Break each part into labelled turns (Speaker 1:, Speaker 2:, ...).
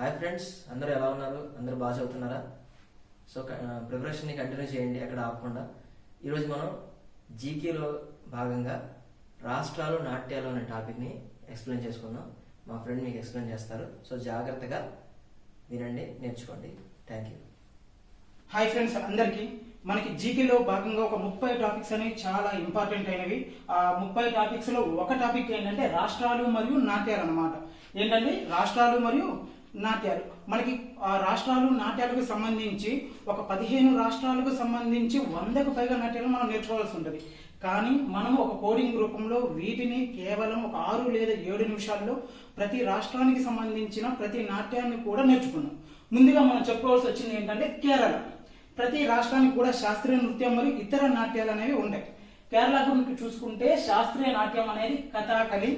Speaker 1: Hi friends అందరూ ఎలా ఉన్నారు? అందరూ బాగా చదువుతున్నారా? సో ప్రిపరేషన్ని కంటిన్యూ చేయండి అక్కడ ఆపకుండా. ఈరోజు మనం జీకేలో భాగంగా రాష్ట్రాలు నాట్యాలు అనే టాపిక్ని ఎక్స్ప్లెయిన్ చేసుకుందాం. మా ఫ్రెండ్ మీకు ఎక్స్ప్లెయిన్ చేస్తారు. సో జాగ్రత్తగా వినండి నేర్చుకోండి. థ్యాంక్ యూ
Speaker 2: హాయ్ ఫ్రెండ్స్ అందరికీ. మనకి జీకేలో భాగంగా ఒక ముప్పై టాపిక్స్ అనేవి చాలా ఇంపార్టెంట్ అయినవి. ఆ ముప్పై టాపిక్స్లో ఒక టాపిక్ ఏంటంటే రాష్ట్రాలు మరియు నాట్యాలు అన్నమాట. ఏంటంటే రాష్ట్రాలు మరియు నాట్యాలు. మనకి ఆ రాష్ట్రాలు నాట్యాలకు సంబంధించి ఒక పదిహేను రాష్ట్రాలకు సంబంధించి వందకు పైగా నాట్యాలు మనం నేర్చుకోవాల్సి ఉంటుంది. కానీ మనం ఒక కోడింగ్ రూపంలో వీటిని కేవలం ఒక ఆరు లేదా ఏడు నిమిషాల్లో ప్రతి రాష్ట్రానికి సంబంధించిన ప్రతి నాట్యాన్ని కూడా నేర్చుకున్నాం. ముందుగా మనం చెప్పుకోవాల్సి వచ్చింది ఏంటంటే కేరళ. ప్రతి రాష్ట్రానికి కూడా శాస్త్రీయ నృత్యం మరియు ఇతర నాట్యాలు అనేవి ఉంటాయి. కేరళ గురించి చూసుకుంటే శాస్త్రీయ నాట్యం అనేది కథాకలి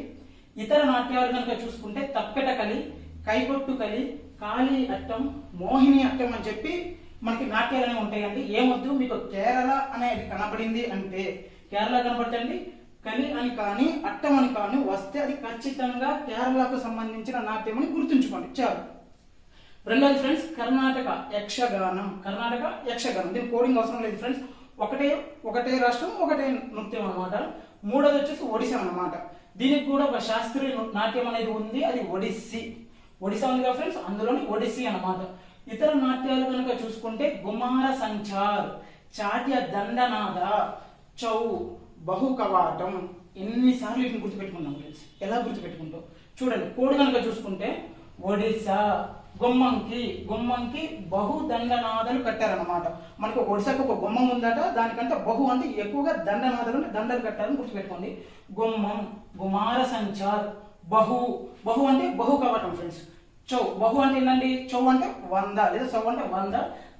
Speaker 2: ఇతర నాట్యాలు కనుక చూసుకుంటే తప్పెట కలి కైకొట్టు కలి కాళీ అట్టం మోహిని అట్టం అని చెప్పి మనకి నాట్యాలు ఉంటాయండి. ఏమొద్దు? మీకు కేరళ అనేది కనబడింది అంటే కేరళ కనబడుతుంది కలి అని కానీ అట్టం అని కానీ వస్తే అది ఖచ్చితంగా కేరళకు సంబంధించిన నాట్యం అని గుర్తుంచుకోండి. చాలు. రెండోది ఫ్రెండ్స్ కర్ణాటక యక్షగానం. కర్ణాటక యక్షగానం. దీని కోడింగ్ అవసరం లేదు ఫ్రెండ్స్. ఒకటే ఒకటే రాష్ట్రం ఒకటే నృత్యం అనమాట మూడోది వచ్చేసి ఒడిశా అన్నమాట. దీనికి కూడా ఒక శాస్త్రీయ నాట్యం అనేది ఉంది. అది ఒడిస్సీ. ఒడిశా ఉంది కదా ఫ్రెండ్స్ అందులోని ఒడిస్సీ అన్నమాట. ఇతర నాట్యాలు కనుక చూసుకుంటే గుమార సంచార్ చాట్య దండనాద చౌ బహుకవాటం ఎన్నిసార్లు వీటిని గుర్తుపెట్టుకున్నాం ఫ్రెండ్స్ ఎలా గుర్తుపెట్టుకుంటాం? చూడండి కోడి కనుక చూసుకుంటే ఒడిస్సా గుమ్మంకి గుమ్మంకి బహు దండనాదలు కట్టారనమాట మనకు ఒడిశాకు ఒక గుమ్మం ఉందట దానికంటే బహు అంటే ఎక్కువగా దండనాదలు దండలు కట్టారని గుర్తుపెట్టుకోండి. గుమ్మం గుమార సంచార్ బహు బహు అంటే బహు కవటం ఫ్రెండ్స్ చౌ బహు అంటే ఏంటండి చౌ అంటే వంద లేదా చౌ అంటే వంద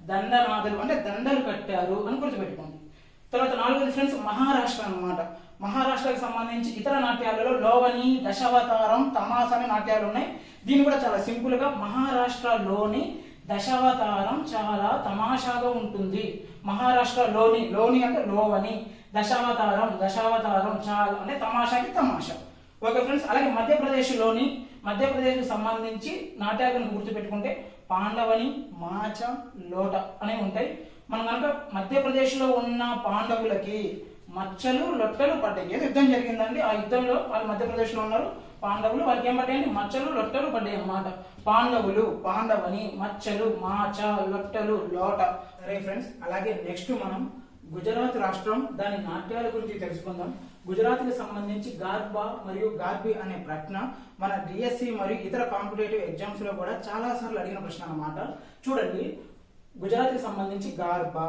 Speaker 2: దండనాథులు అంటే దండలు కట్టారు అని గుర్తుపెట్టుకోండి. తర్వాత నాలుగోది ఫ్రెండ్స్ మహారాష్ట్ర అన్నమాట. మహారాష్ట్రకు సంబంధించి ఇతర నాట్యాలలో లోవని దశావతారం తమాస అనే నాట్యాలు ఉన్నాయి. దీన్ని కూడా చాలా సింపుల్గా మహారాష్ట్రలోని దశావతారం చాలా తమాషాగా ఉంటుంది. మహారాష్ట్రలోని లోని అంటే లోవని దశావతారం దశావతారం చాలా అంటే తమాషాకి తమాషా. ఓకే ఫ్రెండ్స్ అలాగే మధ్యప్రదేశ్లోని మధ్యప్రదేశ్కి సంబంధించి నాట్యాలను గుర్తుపెట్టుకుంటే పాండవని మాచ లోట అనేవి ఉంటాయి. మనం కనుక మధ్యప్రదేశ్లో ఉన్న పాండవులకి మచ్చలు లొట్టలు పడ్డాయి. ఏదో యుద్ధం జరిగిందండి. ఆ యుద్ధంలో వాళ్ళు మధ్యప్రదేశ్లో ఉన్నారు. పాండవులు వాళ్ళకి ఏం పడ్డాయండి? మచ్చలు లొట్టలు పడ్డాయి అన్నమాట. పాండవులు పాండవని మచ్చలు మాచ లొట్టలు లోట. సరే ఫ్రెండ్స్ అలాగే నెక్స్ట్ మనం గుజరాత్ రాష్ట్రం దాని నాట్యాల గురించి తెలుసుకుందాం. గుజరాత్కి సంబంధించి గార్బా మరియు గార్బి అనే ప్రశ్న మన డిఎస్సి మరియు ఇతర కాంపిటేటివ్ ఎగ్జామ్స్లో కూడా చాలా సార్లు అడిగిన ప్రశ్న అనమాట చూడండి గుజరాత్కి సంబంధించి గార్బా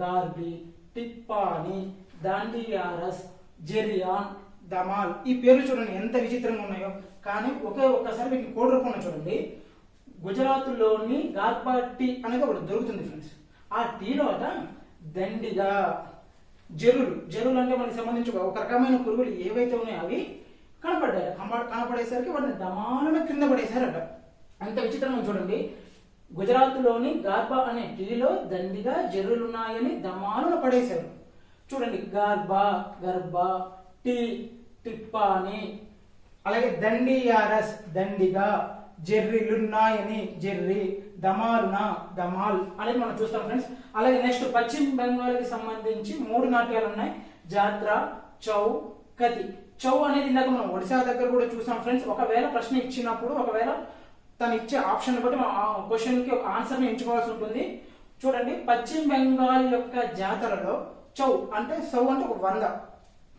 Speaker 2: గార్బి టిప్పాని దాండియారస్ జెరియాన్ దమాల్ ఈ పేర్లు చూడండి ఎంత విచిత్రంగా ఉన్నాయో. కానీ ఒకే ఒక్కసారి వీటిని కోడ్ రూపంలో చూడండి. గుజరాత్లోని గార్బా టీ అనేది ఒకటి దొరుకుతుంది ఫ్రెండ్స్ ఆ టీలో అట దండిగా జరులు జరులు అంటే మనకి సంబంధించి ఒక- రకమైన పురుగులు ఏవైతే ఉన్నాయో అవి కనపడ్డాయి. కనపడేసరికి వాటిని దమాన కింద పడేశారట. అంత విచిత్రంగా చూడండి. గుజరాత్లోని గార్బా అనే టీలో దండిగా జరులున్నాయని దమాలను పడేశారు. చూడండి. గార్బా గర్బా టీ టిప్పాని అలాగే దండియారస్ దండిగా. జెర్రీలున్నాయని జెర్రీ దమాలున దమాల్ అనేది మనం చూస్తాం ఫ్రెండ్స్. అలాగే నెక్స్ట్ పశ్చిమ బెంగాల్కి సంబంధించి మూడు నాట్యాలు ఉన్నాయి. జాత్ర చౌ కతి. చౌ అనేది ఇందాక మనం ఒడిశా దగ్గర కూడా చూసాం ఫ్రెండ్స్. ఒకవేళ ప్రశ్న ఇచ్చినప్పుడు ఒకవేళ తను ఇచ్చే ఆప్షన్ బట్టి మనం ఆ క్వశ్చన్కి ఒక ఆన్సర్ని ఎంచుకోవాల్సి ఉంటుంది. చూడండి పశ్చిమ బెంగాల్ యొక్క జాతరలో చౌ అంటే సౌ అంటే ఒక వంద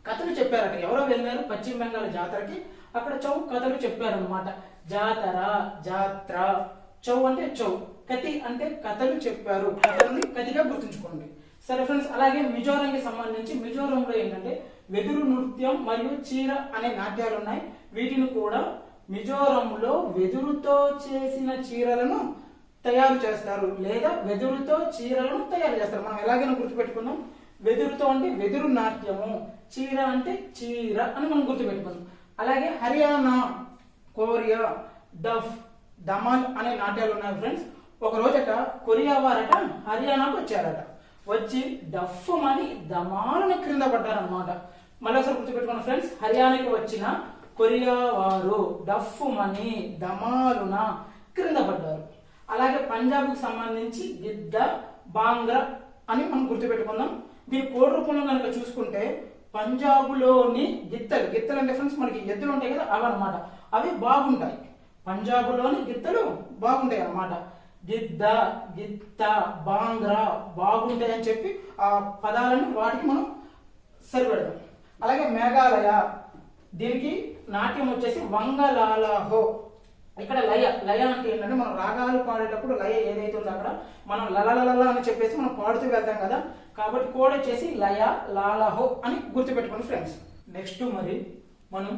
Speaker 2: కథలు చెప్పారట ఎవరో వెళ్ళారు పశ్చిమ బెంగాల్ జాతరకి. అక్కడ చౌ కథలు చెప్పారనమాట జాతర జాత్ర చౌ అంటే చౌ. కతి అంటే కథలు చెప్పారు. కథల్ని కతిగా గుర్తుంచుకోండి. సరే ఫ్రెండ్స్ అలాగే మిజోరంకి సంబంధించి మిజోరంలో ఏంటంటే వెదురు నృత్యం మరియు చీర అనే నాట్యాలు ఉన్నాయి. వీటిని కూడా మిజోరంలో వెదురుతో చేసిన చీరలను తయారు చేస్తారు. లేదా వెదురుతో చీరలను తయారు చేస్తారు. మనం ఎలాగైనా గుర్తుపెట్టుకుందాం. వెదురుతో అంటే వెదురు నాట్యము. చీర అంటే చీర అని మనం గుర్తుపెట్టుకుందాం. అలాగే హర్యానా కోరియా డఫ్ దమాల్ అనే నాట్యాలు ఉన్నాయి ఫ్రెండ్స్. ఒక రోజట కొరియా వారట హర్యానాకు వచ్చారట. వచ్చి డఫ్ అని దమాలని క్రింద పడ్డారనమాట మళ్ళీ ఒకసారి గుర్తుపెట్టుకున్న ఫ్రెండ్స్ హర్యానాకి వచ్చిన కొరియా వారు డఫ్ మని దమాలున క్రింద పడ్డారు. అలాగే పంజాబ్కు సంబంధించి గిద్ద బాంగ్రా అని మనం గుర్తుపెట్టుకుందాం. దీని కోడ్ రూపంలో కనుక చూసుకుంటే పంజాబులోని గిత్తలు గిత్తలు అంటే ఫ్రెండ్స్ మనకి ఎద్దులు ఉంటాయి కదా అవి అనమాట అవి బాగుంటాయి. పంజాబులోని గిత్తలు బాగుంటాయి అన్నమాట. గిద్ద గిత్త బాంగ్రా బాగుంటాయి అని చెప్పి ఆ పదాలను వాటికి మనం సరిపెడదాం అలాగే మేఘాలయ దీనికి నాట్యం వచ్చేసి వంగలాలహో. ఇక్కడ లయ లయ అంటే ఏంటంటే మనం రాగాలు పాడేటప్పుడు లయ ఏదైతే ఉందో అక్కడ మనం లలలల అని చెప్పేసి మనం పాడుతూ వెళ్తాం కదా. కాబట్టి కోడ్ వచ్చేసి లయ లాలహో అని గుర్తుపెట్టుకోండి ఫ్రెండ్స్ నెక్స్ట్ మరి మనం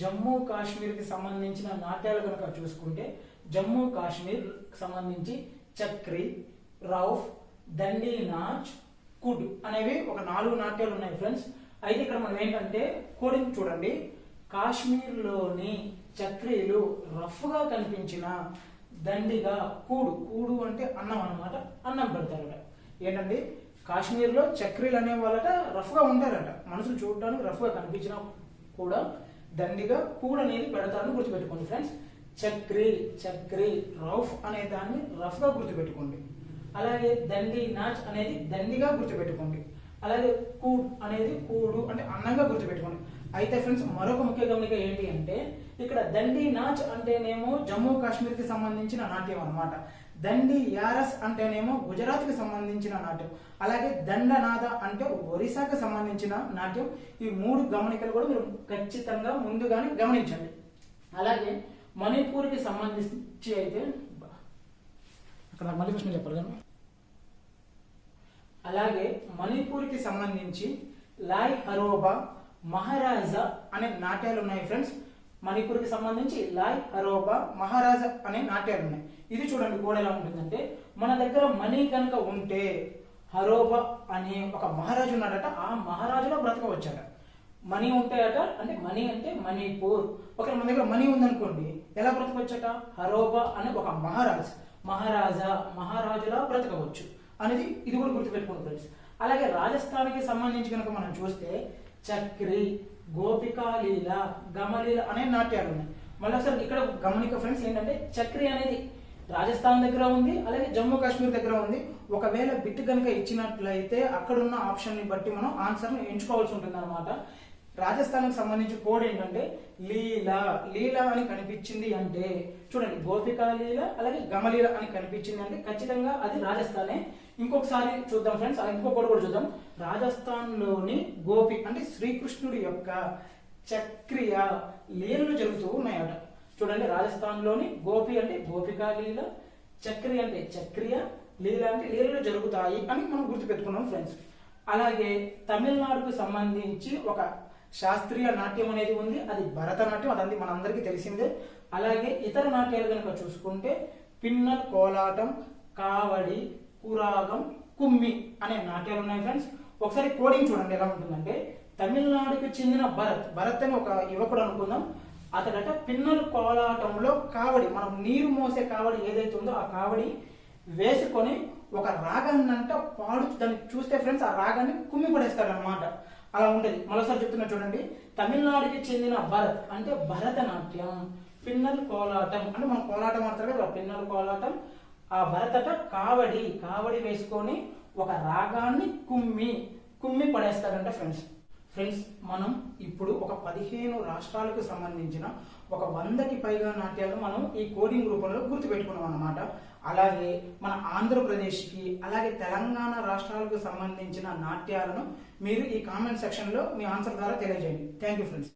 Speaker 2: జమ్మూ కాశ్మీర్కి సంబంధించిన నాట్యాలు కనుక చూసుకుంటే జమ్మూ కాశ్మీర్ సంబంధించి చక్రి రౌఫ్ దండి నాచ్ కుడ్ అనేవి ఒక నాలుగు నాట్యాలు ఉన్నాయి ఫ్రెండ్స్ అయితే ఇక్కడ మనం ఏంటంటే కోడింగ్ చూడండి. కాశ్మీర్లోని చక్రీలు రఫ్గా కనిపించిన దండిగా కూడు. కూడు అంటే అన్నం అన్నమాట. అన్నం పెడతారట. ఏంటంటే కాశ్మీర్లో చక్రీలు అనే వాళ్ళట రఫ్గా ఉంటారట. మనసు చూడడానికి రఫ్గా కనిపించినా కూడా దండిగా కూడు అనేది పెడతారని గుర్తుపెట్టుకోండి ఫ్రెండ్స్. చక్రి చక్రి రౌఫ్ అనే దాన్ని రఫ్గా గుర్తుపెట్టుకోండి. అలాగే దండి నాచ్ అనేది దండిగా గుర్తుపెట్టుకోండి. అలాగే కూడ్ అనేది కూడు అంటే అన్నంగా గుర్తుపెట్టుకోండి. అయితే ఫ్రెండ్స్ మరొక ముఖ్య గమనిక ఏంటి అంటే ఇక్కడ దండి నాచ్ అంటేనేమో జమ్మూ కాశ్మీర్కి సంబంధించిన నాట్యం అనమాట దండి యారస్ అంటేనేమో గుజరాత్కి సంబంధించిన నాట్యం. అలాగే దండనాద అంటే ఒరిస్సాకి సంబంధించిన నాట్యం. ఈ మూడు గమనికలు కూడా మీరు ఖచ్చితంగా ముందుగానే గమనించండి. అలాగే మణిపూర్కి సంబంధించి అయితే అక్కడ మళ్ళీ ప్రశ్న చెప్పాలి కదా? అలాగే మణిపూర్కి సంబంధించి లాయ్ హరోబా మహారాజా అనే నాట్యాలు ఉన్నాయి ఫ్రెండ్స్ మణిపూర్కి సంబంధించి లాయ్ హరోబా మహారాజా అనే నాట్యాలు ఉన్నాయి. ఇది చూడండి కూడా ఎలా ఉంటుందంటే మన దగ్గర మణి కనుక ఉంటే హరోబా అనే ఒక మహారాజు ఉన్నాడట. ఆ మహారాజులో బ్రతకవచ్చట మనీ ఉంటాయట అంటే మనీ అంటే మణిపూర్. ఒకవేళ మన దగ్గర మనీ ఉందనుకోండి ఎలా బ్రతకవచ్చట? హరోబా అనే ఒక మహారాజ్. మహారాజా మహారాజులా బ్రతకవచ్చు. అనేది ఇది కూడా గుర్తుపెట్టుకోండి ఫ్రెండ్స్ అలాగే రాజస్థాన్కి సంబంధించి కనుక మనం చూస్తే చక్రి గోపికాలీల గమలీల అనే నాట్యాలు ఉన్నాయి. మళ్ళీ ఒకసారి ఇక్కడ గమనిక ఫ్రెండ్స్ ఏంటంటే చక్రి అనేది రాజస్థాన్ దగ్గర ఉంది అలాగే జమ్మూ కాశ్మీర్ దగ్గర ఉంది. ఒకవేళ బిట్ కనుక ఇచ్చినట్లయితే అక్కడున్న ఆప్షన్ని బట్టి మనం ఆన్సర్ని ఎంచుకోవాల్సి ఉంటుంది అనమాట రాజస్థాన్కి సంబంధించి కోడ్ ఏంటంటే లీల లీల అని కనిపించింది అంటే చూడండి గోపికా లీల అలాగే గమలీల అని కనిపించింది అంటే ఖచ్చితంగా అది రాజస్థానే. ఇంకొకసారి చూద్దాం ఫ్రెండ్స్ ఇంకో కోడ్ కూడా చూద్దాం. రాజస్థాన్లోని గోపి అంటే శ్రీకృష్ణుడి యొక్క చక్రియ లీలలు జరుగుతూ ఉన్నాయట. చూడండి రాజస్థాన్లోని గోపి అంటే గోపికా లీల చక్రి అంటే చక్రియ లీల అంటే లీలలు జరుగుతాయి అని మనం గుర్తుపెట్టుకున్నాం ఫ్రెండ్స్ అలాగే తమిళనాడుకు సంబంధించి ఒక శాస్త్రీయ నాట్యం అనేది ఉంది అది భరతనాట్యం అదంది మనందరికీ తెలిసిందే. అలాగే ఇతర నాట్యాలు కనుక చూసుకుంటే పిన్నల్ కోలాటం కావడి కురాగం కుమ్మి అనే నాట్యాలు ఉన్నాయి ఫ్రెండ్స్. ఒకసారి కోడింగ్ చూడండి ఎలా ఉంటుందంటే తమిళనాడుకి చెందిన భరత్ భరత్ అని ఒక యువకుడు అనుకుందాం. అతడట పిన్నలు కోలాటంలో కావడి మనం నీరు మోసే కావడి ఏదైతే ఉందో ఆ కావడి వేసుకొని ఒక రాగాన్ని అంట పాడు దాన్ని చూస్తే ఫ్రెండ్స్ ఆ రాగాన్ని కుమ్మి పడేస్తాడు అనమాట అలా ఉంటుంది మరోసారి చెప్తున్నా చూడండి. తమిళనాడుకి చెందిన భరత్ అంటే భరతనాట్యం పిన్నల్ కోలాటం అంటే మనం కోలాటం అంటారు కదా పిన్నల్ కోలాటం. ఆ భరతట కావడి కావడి వేసుకొని ఒక రాగాన్ని కుమ్మి కుమ్మి పడేస్తాడంట ఫ్రెండ్స్. ఫ్రెండ్స్ మనం ఇప్పుడు ఒక పదిహేను రాష్ట్రాలకు సంబంధించిన ఒక వందకి పైగా నాట్యాలు మనం ఈ కోడింగ్ రూపంలో గుర్తుపెట్టుకున్నాం అన్నమాట. అలాగే మన ఆంధ్రప్రదేశ్కి అలాగే తెలంగాణ రాష్ట్రాలకు సంబంధించిన నాట్యాలను మీరు ఈ కామెంట్ సెక్షన్లో మీ ఆన్సర్ ద్వారా తెలియజేయండి. Thank you friends